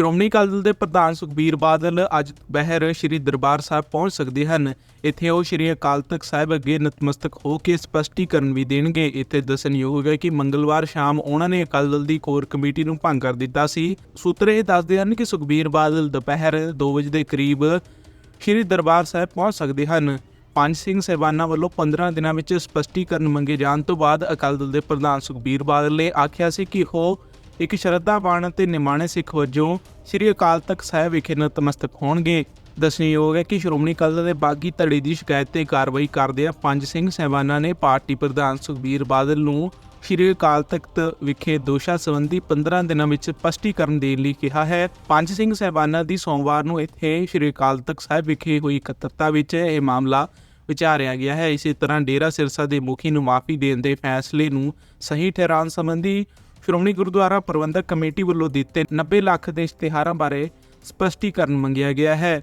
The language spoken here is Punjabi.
ਸ਼੍ਰੋਮਣੀ ਅਕਾਲੀ ਦਲ ਦੇ ਪ੍ਰਧਾਨ ਸੁਖਬੀਰ ਬਾਦਲ ਅੱਜ ਦੁਪਹਿਰ ਸ੍ਰੀ ਦਰਬਾਰ ਸਾਹਿਬ ਪਹੁੰਚ ਸਕਦੇ ਹਨ। ਇੱਥੇ ਉਹ ਸ੍ਰੀ ਅਕਾਲ ਤਖਤ ਸਾਹਿਬ ਅੱਗੇ ਨਤਮਸਤਕ ਹੋ ਕੇ ਸਪਸ਼ਟੀਕਰਨ ਵੀ ਦੇਣਗੇ। ਇੱਥੇ ਦੱਸਣਯੋਗ ਹੈ ਕਿ ਮੰਗਲਵਾਰ ਸ਼ਾਮ ਉਹਨਾਂ ਨੇ ਅਕਾਲੀ ਦਲ ਦੀ ਕੋਰ ਕਮੇਟੀ ਨੂੰ ਭੰਗ ਕਰ ਦਿੱਤਾ ਸੀ। ਸੂਤਰ ਇਹ ਦੱਸਦੇ ਹਨ ਕਿ ਸੁਖਬੀਰ ਬਾਦਲ ਦੁਪਹਿਰ 2 ਵਜੇ ਦੇ ਕਰੀਬ ਸ੍ਰੀ ਦਰਬਾਰ ਸਾਹਿਬ ਪਹੁੰਚ ਸਕਦੇ ਹਨ। ਪੰਜ ਸਿੰਘ ਸਹਿਬਾਨਾਂ ਵੱਲੋਂ 15 ਦਿਨਾਂ ਵਿੱਚ ਸਪਸ਼ਟੀਕਰਨ ਮੰਗੇ ਜਾਣ ਤੋਂ ਬਾਅਦ ਅਕਾਲੀ ਦਲ ਦੇ ਪ੍ਰਧਾਨ ਸੁਖਬੀਰ ਬਾਦਲ ਨੇ ਆਖਿਆ ਸੀ ਕਿ ਉਹ ਇੱਕ ਸ਼ਰਧਾਵਾਨ ਅਤੇ ਨਿਮਾਣੇ ਸਿੱਖ ਵਜੋਂ ਸ੍ਰੀ ਅਕਾਲ ਤਖਤ ਸਾਹਿਬ ਵਿਖੇ ਨਤਮਸਤਕ ਹੋਣਗੇ। ਦੱਸਣਯੋਗ ਹੈ ਕਿ ਸ਼੍ਰੋਮਣੀ ਅਕਾਲੀ ਦਲ ਦੇ ਬਾਗੀ ਧੜੇ ਦੀ ਸ਼ਿਕਾਇਤ ਤੇ ਕਾਰਵਾਈ ਕਰਦਿਆਂ ਪੰਜ ਸਿੰਘ ਸਹਿਬਾਨਾਂ ਨੇ ਪਾਰਟੀ ਪ੍ਰਧਾਨ ਸੁਖਬੀਰ ਬਾਦਲ ਨੂੰ ਸ਼੍ਰੀ ਅਕਾਲ ਤਖਤ ਵਿਖੇ ਦੋਸ਼ਾਂ ਸੰਬੰਧੀ 15 ਦਿਨਾਂ ਵਿੱਚ ਸਪਸ਼ਟੀਕਰਨ ਦੇਣ ਲਈ ਕਿਹਾ ਹੈ। ਪੰਜ ਸਿੰਘ ਸਹਿਬਾਨਾਂ ਦੀ ਸੋਮਵਾਰ ਨੂੰ ਇੱਥੇ ਸ਼੍ਰੀ ਅਕਾਲ ਤਖਤ ਸਾਹਿਬ ਵਿਖੇ ਹੋਈ ਇਕੱਤਰਤਾ ਵਿੱਚ ਇਹ ਮਾਮਲਾ ਵਿਚਾਰਿਆ ਗਿਆ ਹੈ। ਇਸੇ ਤਰ੍ਹਾਂ ਡੇਰਾ ਸਿਰਸਾ ਦੇ ਮੁਖੀ ਨੂੰ ਮਾਫੀ ਦੇਣ ਦੇ ਫੈਸਲੇ ਨੂੰ ਸਹੀ ਠਹਿਰਾਉਣ ਸੰਬੰਧੀ ਸ਼੍ਰੋਮਣੀ ਗੁਰਦੁਆਰਾ ਪ੍ਰਬੰਧਕ ਕਮੇਟੀ ਵੱਲੋਂ ਦਿੱਤੇ 90 ਲੱਖ ਦੇ ਇਸ਼ਤਿਹਾਰਾਂ ਬਾਰੇ ਸਪਸ਼ਟੀਕਰਨ ਮੰਗਿਆ ਗਿਆ ਹੈ।